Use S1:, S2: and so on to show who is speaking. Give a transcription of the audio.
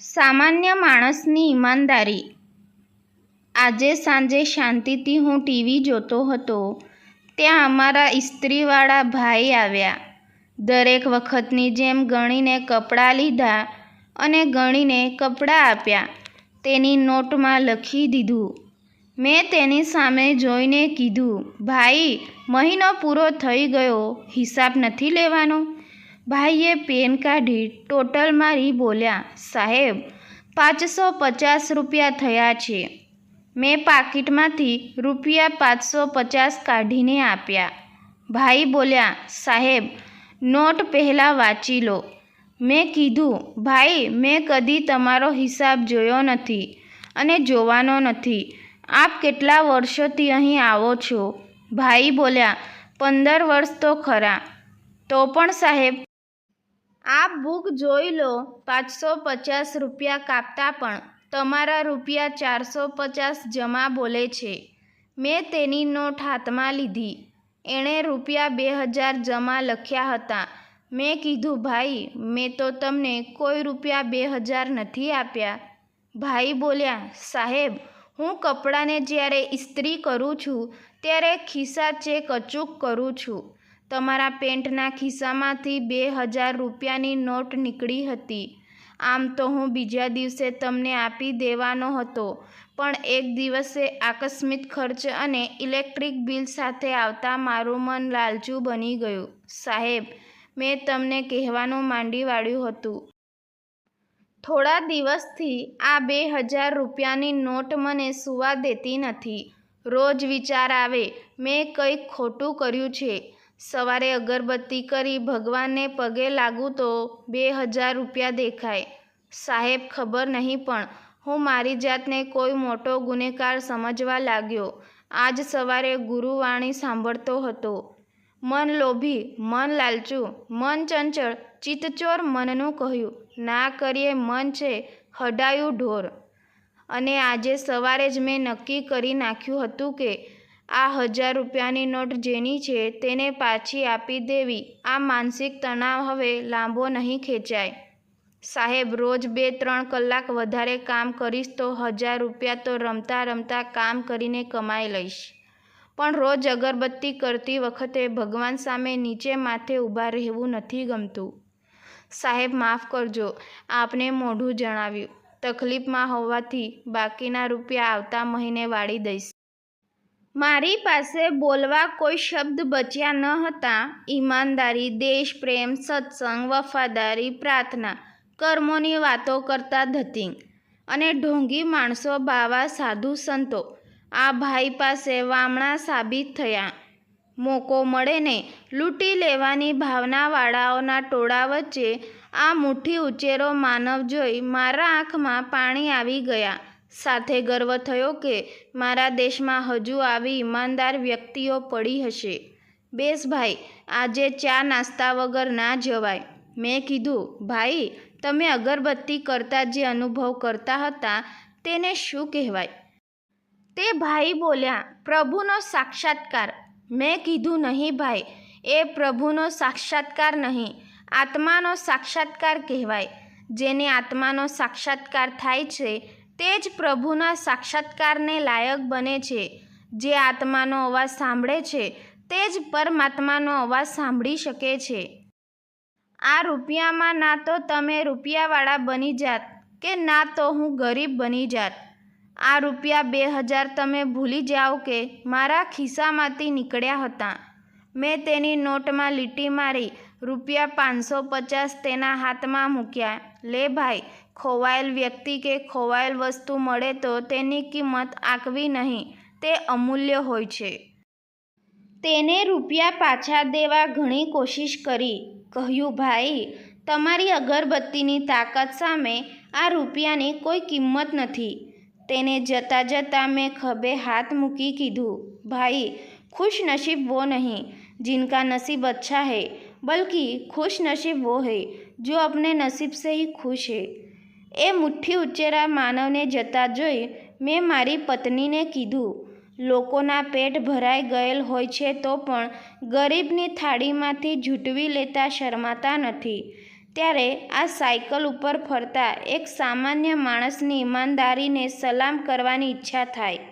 S1: સામાન્ય માણસની ઈમાનદારી. આજે સાંજે શાંતિથી હું ટીવી જોતો હતો, ત્યાં અમારા ઇસ્ત્રીવાળા ભાઈ આવ્યા. દરેક વખતની જેમ ગણીને કપડાં લીધા અને ગણીને કપડાં આપ્યા. તેની નોટમાં લખી દીધું, મેં તેની સામે જોઈને કીધું, ભાઈ, મહિનો પૂરો થઈ ગયો, હિસાબ નથી લેવાનો. ભાઈએ પેન કાઢી ટોટલ મારી બોલ્યા, સાહેબ પાંચસો પચાસ રૂપિયા થયા છે. મેં પાકીટમાંથી રૂપિયા પાંચસો પચાસ કાઢીને આપ્યા. ભાઈ બોલ્યા, સાહેબ, નોટ પહેલાં વાંચી લો. મેં કીધું, ભાઈ, મેં કદી તમારો હિસાબ જોયો નથી અને જોવાનો નથી. આપ કેટલા વર્ષોથી અહીં આવો છો? ભાઈ બોલ્યા, પંદર વર્ષ તો ખરા. તો પણ સાહેબ આપ બુક જોઈ લો, પાંચસો પચાસ રૂપિયા કાપતા પણ તમારા રૂપિયા ચારસો પચાસ જમા બોલે છે. મેં તેની નોટ હાથમાં લીધી. એણે રૂપિયા બે હજાર જમા લખ્યા હતા. મેં કીધું, ભાઈ, મેં તો તમને કોઈ રૂપિયા બે હજાર નથી આપ્યા. ભાઈ બોલ્યા, સાહેબ, હું કપડાને જ્યારે ઇસ્ત્રી કરું છું, ત્યારે ખિસ્સા ચેક અચૂક કરું છું. તમારા પેન્ટના ખિસ્સામાંથી બે હજાર રૂપિયાની નોટ નીકળી હતી. આમ તો હું બીજા દિવસે તમને આપી દેવાનો હતો, પણ એક દિવસે આકસ્મિક ખર્ચ અને ઇલેક્ટ્રિક બિલ સાથે આવતા મારું મન લાલચું બની ગયું. સાહેબ, મેં તમને કહેવાનું માંડી વાળ્યું હતું. થોડા દિવસથી આ બે હજાર રૂપિયાની નોટ મને સુવા દેતી નથી. રોજ વિચાર આવે, મેં કંઈક ખોટું કર્યું છે. સવારે અગરબત્તી કરી ભગવાનને પગે લાગું તો બે હજાર રૂપિયા દેખાય. સાહેબ, ખબર નહીં પણ હું મારી જાતને કોઈ મોટો ગુનેગાર સમજવા લાગ્યો. આજ સવારે ગુરુવાણી સાંભળતો હતો. મન લોભી, મન લાલચું, મન ચંચળ, ચિત્તચોર મનનું કહ્યું, ના કરીએ મન છે, હડાયું ઢોર. અને આજે સવારે જ મેં નક્કી કરી નાખ્યું હતું કે આ હજાર રૂપિયાની નોટ જેની છે તેને પાછી આપી દેવી. આ માનસિક તણાવ હવે લાંબો નહીં ખેંચાય. સાહેબ, રોજ બે ત્રણ કલાક વધારે કામ કરીશ તો હજાર રૂપિયા તો રમતા રમતા કામ કરીને કમાઈ લઈશ. પણ રોજ અગરબત્તી કરતી વખતે ભગવાન સામે નીચે માથે ઊભા રહેવું નથી ગમતું. સાહેબ, માફ કરજો, આપને મોઢું જણાવ્યું. તકલીફમાં હોવાથી બાકીના રૂપિયા આવતા મહિને વાળી દઈશ. મારી પાસે બોલવા કોઈ શબ્દ બચ્યા ન હતા. ઈમાનદારી, દેશ પ્રેમ, સત્સંગ, વફાદારી, પ્રાર્થના, કર્મોની વાતો કરતા ધતિંગ અને ઢોંગી માણસો, બાવા, સાધુ, સંતો. આ ભાઈ પાસે વામણા સાબિત થયા. મોકો મળે ને લૂંટી લેવાની ભાવનાવાળાઓના ટોળા વચ્ચે આ મુઠ્ઠી ઉચેરો માનવ જોઈ મારા આંખમાં પાણી આવી ગયા. સાથે ગર્વ થયો કે મારા દેશમાં હજુ આવી ઈમાનદાર વ્યક્તિઓ પડી હશે. બેસ ભાઈ, આજે ચા નાસ્તા વગર ના જવાય. મેં કીધું, ભાઈ, તમે અગરબત્તી કરતા જે અનુભવ કરતા હતા તેને શું કહેવાય? તે ભાઈ બોલ્યા, પ્રભુનો સાક્ષાત્કાર. મેં કીધું, નહીં ભાઈ, એ પ્રભુનો સાક્ષાત્કાર નહીં, આત્માનો સાક્ષાત્કાર કહેવાય. જેને આત્માનો સાક્ષાત્કાર થાય છે તે જ પ્રભુના સાક્ષાત્કારને લાયક બને છે. જે આત્માનો અવાજ સાંભળે છે, તે જ પરમાત્માનો અવાજ સાંભળી શકે છે. આ રૂપિયામાં ના તો તમે રૂપિયાવાળા બની જાત કે ના તો હું ગરીબ બની જાત. આ રૂપિયા બે હજાર તમે ભૂલી જાઓ કે મારા ખિસ્સામાંથી નીકળ્યા હતા. મેં તેની નોટમાં લીટી મારી, રૂપિયા પાંચસો પચાસ તેના હાથમાં મૂક્યા. લે ભાઈ ખોવાયેલ વ્યક્તિ કે ખોવાયેલ વસ્તુ મળે તો તેની કિંમત આંકવી નહીં તે અમૂલ્ય હોય છે તેને રૂપિયા પાછા દેવા ઘણી કોશિશ કરી કહ્યું ભાઈ તમારી અગરબત્તીની તાકાત સામે આ રૂપિયાની કોઈ કિંમત નથી તેને જતાં જતાં મેં ખભે હાથ મૂકી કીધું ભાઈ खुश नसीब वो नहीं जिनका नसीब अच्छा है बल्कि खुश नसीब वो है जो अपने नसीब से ही खुश है એ મુઠ્ઠી ઉચ્ચેરા માનવને જતા જોઈ મેં મારી પત્નીને કીધું, લોકોના પેટ ભરાઈ ગયેલ હોય છે તો પણ ગરીબની થાળીમાંથી ઝૂંટવી લેતા શરમાતા નથી. ત્યારે આ સાયકલ ઉપર ફરતા એક સામાન્ય માણસની ઈમાનદારીને સલામ કરવાની ઈચ્છા થાય.